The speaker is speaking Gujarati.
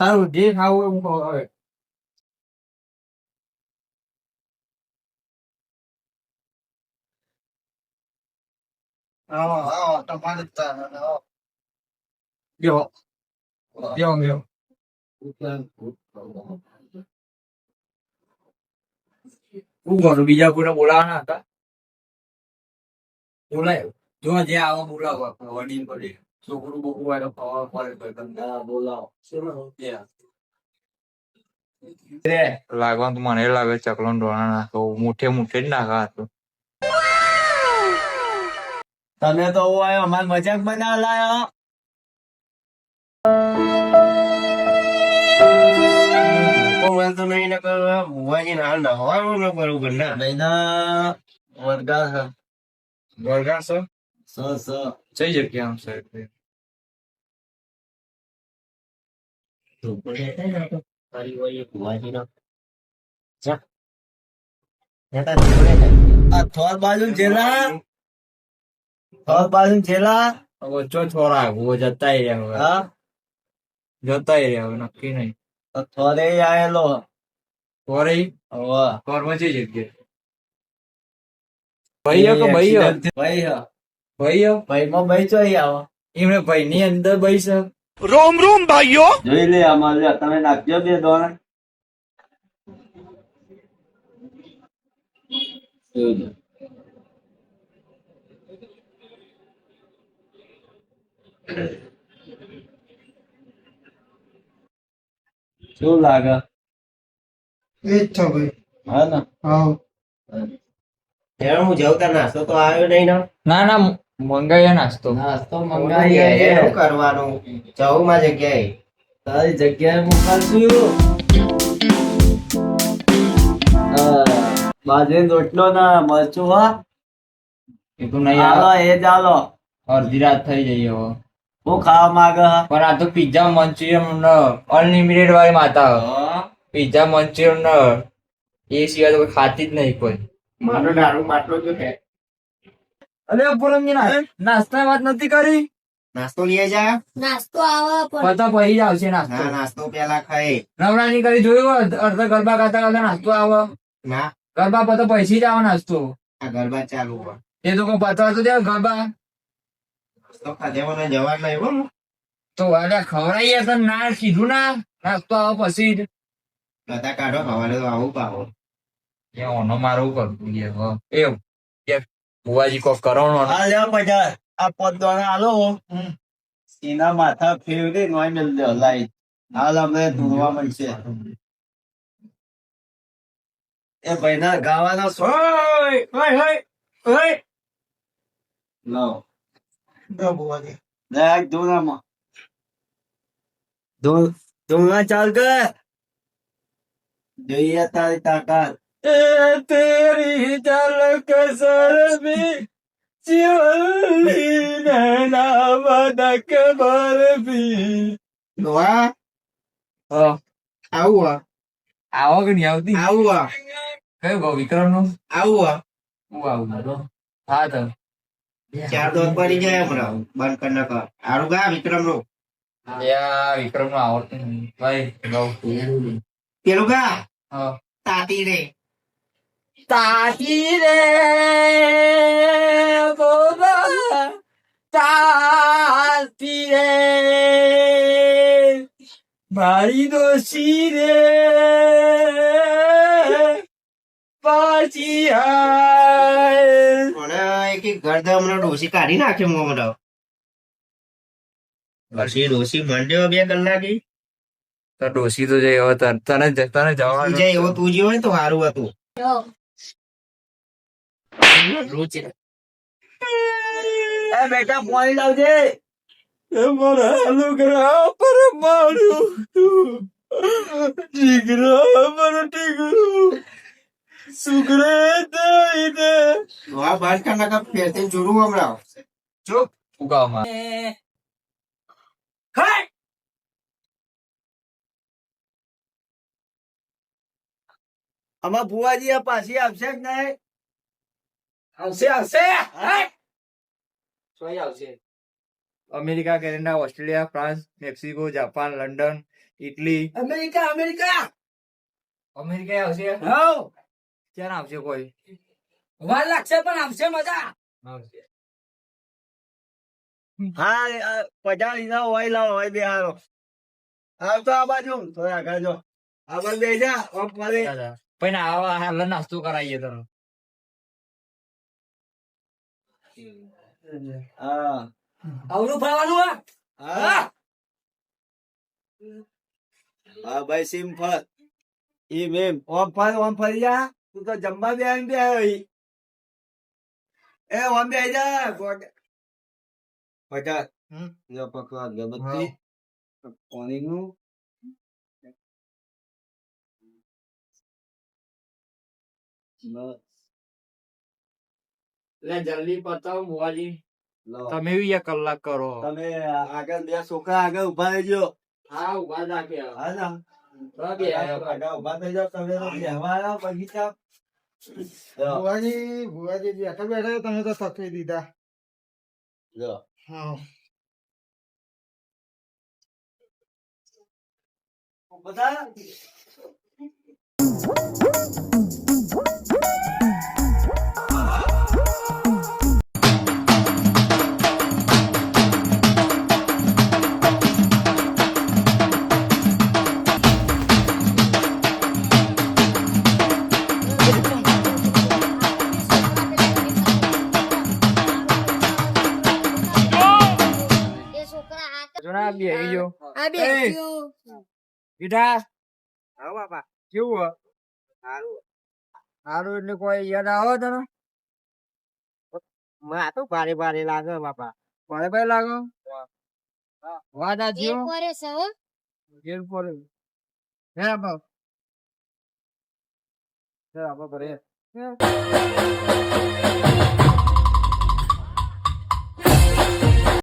તારું જે ખાવું હોય હું ખાવ હવે આવો આવો તમારે આવો યો યો યો શું કરું બીજા કોઈને બોલાવાના હતા બોલાય જો જે આવો બોલાવો આપણે વડીલ પડી છોકરું બોકરું તો ખવા પડે ભાઈ બોલાવો લાગવાનું તો મને લાગે ચકલો ડોણા નાખો મુઠે મુઠે જ નાખા હતો તમે તો આવ્યો અમાર મજાક બનાવ લાયો તો નહીં નકર ભુવાજી ના હાલ નહવાનું ને બરોબર ના વર્ગા છે વર્ગા છો સ સ. જગ્યા છે તારી હોય એ ભુવાજી નો. આ થોર બાજુ છેલા થોર બાજુ હવે ચો હું જતા રહ્યા જતા રહ્યા નક્કી નહીં. થોરે આવેલો હોવા. ઘરમાં કઈ જગ્યા ભાઈ ભાઈ હ ભાઈઓ ભાઈ માં ભાઈ ચોઈ આવો એમને ભાઈ ની અંદર ભાઈ છે જોઈ લે અમારે તમે નાખજો બે દોણા શું લાગે એ જ છો ભાઈ હા ને હા યાર હું જાઉં તાર નાસ્તો તો આવ્યો નહીં ના ના ના નાસ્તો. નાસ્તો મંગાવીએ. મંગાવીએ શું કરવાનું? જવું માં જગ્યાએ? તારી જગ્યાએ મોકલશું બાજરી રોટલો ના મરચું હા? એ તો નહીં હાલો એ ચાલો અડધી રાત થઈ જઈ હવે. હું ખાવા માંગે પણ આ તો પિઝા મંચુરિયન અનલિમિટેડ વાળી માતા પિઝા મંચુરિયન એ સિવાય તો કોઈ ખાતી જ નહીં કોઈ. મારો દારૂ માટલો જો હે અરે પૂરમજી નાસ્તા વાત નથી કરી? નાસ્તો લઈ જા નાસ્તો આવે પણ પતા પહી જ આવશે ના નાસ્તો નાસ્તો પેલા ખાય નવરાની કરી જોયું અર્ધ ગરબા કરતા કરતા નાસ્તો આવે. ના. ગરબા પતો પૈસી જ આવે નાસ્તો. આ ગરબા ચાલુ હોય. એ તો કોઈ પતવા તો દે ગરબા. નાસ્તો ખાધેવાનો જવાબ લાવ્યો તો અરે ખવડાવીએ તો ના કીધું ના. નાસ્તો આવે પછી જ. બધા કાઢો હવારે તો આવું પાવો એ ઓનો મારું કરતું એવું. બુવાજી કોક કરવાનો હા લ્યો પચાસ આ પદ દોણા હાલો. એના માથા ફેવરી નોય મેલ દે લાઈ હાલ અમને ધૂળવા મળશે. એ ભાઈ ના ગાવાનો છો લો. દેખ ધૂળામાં ધૂળ ધૂળા ચાલ કે. જોઈએ તારી તાકાત. તેરી ઝલક સરબી જીવલી નૈના બદક બરબી ડોહા હા. આવું આ આવો કે નહીં આવતી? આવું આ કયું કહું વિક્રમનું આવું આ હું આવું તો હા તો. ચાર દોત પડી જાય હમણાં. બંધ કરી નાખો. આરું ગા વિક્રમનું યા વિક્રમનું આવડતું. ભાઈ પેલું ગા? હા. તાતી રે તાકી રે બોલા તાતી રે મારી દોશી રે પાછી મને એક એક ગરદા હમણાં ડોસી કાઢી નાખ્યો હમણાં પછી ડોસી મંડ્યો બે કલાકી તો ડોસી તો જઈ હવે તને તને જવા જવાનું જે એવો તું જે હોય ને તો સારું હતું જો રૂચિ એ બેટા પોણી લાવજે. મારા લુગડા પર મારું ટીગરો મારો ટીગરો સુગરે દઈને. બંધ કરી નાખો ફેરતે જોડું હમણાં. ચૂપ. ઉગાવમાં. અમાર ભુવાજી આ પાછી આવશે કે નહીં? આવશે આવશે સોય આવશે? America Canada Australia France Mexico Japan London Italy. America America! America આવશે? હવ ક્યાં આવશે કોઈ? વાર લાગશે પણ આવશે મજા! આવશે. હા પચાસ લીધા હોય લાવો હોય બે હારો. આવતો આ બાજુ. થોડા આગળ જો. આ બાજુ બે જા પણ આવા હાલ નાસ્તો કરાવીએ તને હા. ફરવાનું હા? હા. ભાઈ ફળ ઈ મેમ ઓમ ફળ ઓમ ફળી જા. તું તો જમવા બે આવીને બે આવ્યો એ ઓમ બે જા. પચાસ હમ. જો પકડો અગરબત્તી નું બસ. એટલે જલ્દી પતાવો મુવાજી તમે બી એક કલાક કરો. તમે આગળ બે છોકરા આગળ ઊભા રહેજો. હા ઊભા રાખે. હા ના. ઊભા થઈ જાઓ. તમે બેહવા બગીચા ભુવાજી ભુવાજી બેઠા બેઠા તમે તો થકી દીધા. હા. બધા? આ બે. બેટા હા. બાપા. કેવું હો? સારું સારું એટલે કોઈ યાદ આવે તને? માં તો ભારે ભારે લાગે બાપા. ભાઈ ભાઈ લાગે વાત આ થયો પોરે છે હો. ઘેર પર. હે આપો હે આપો કરે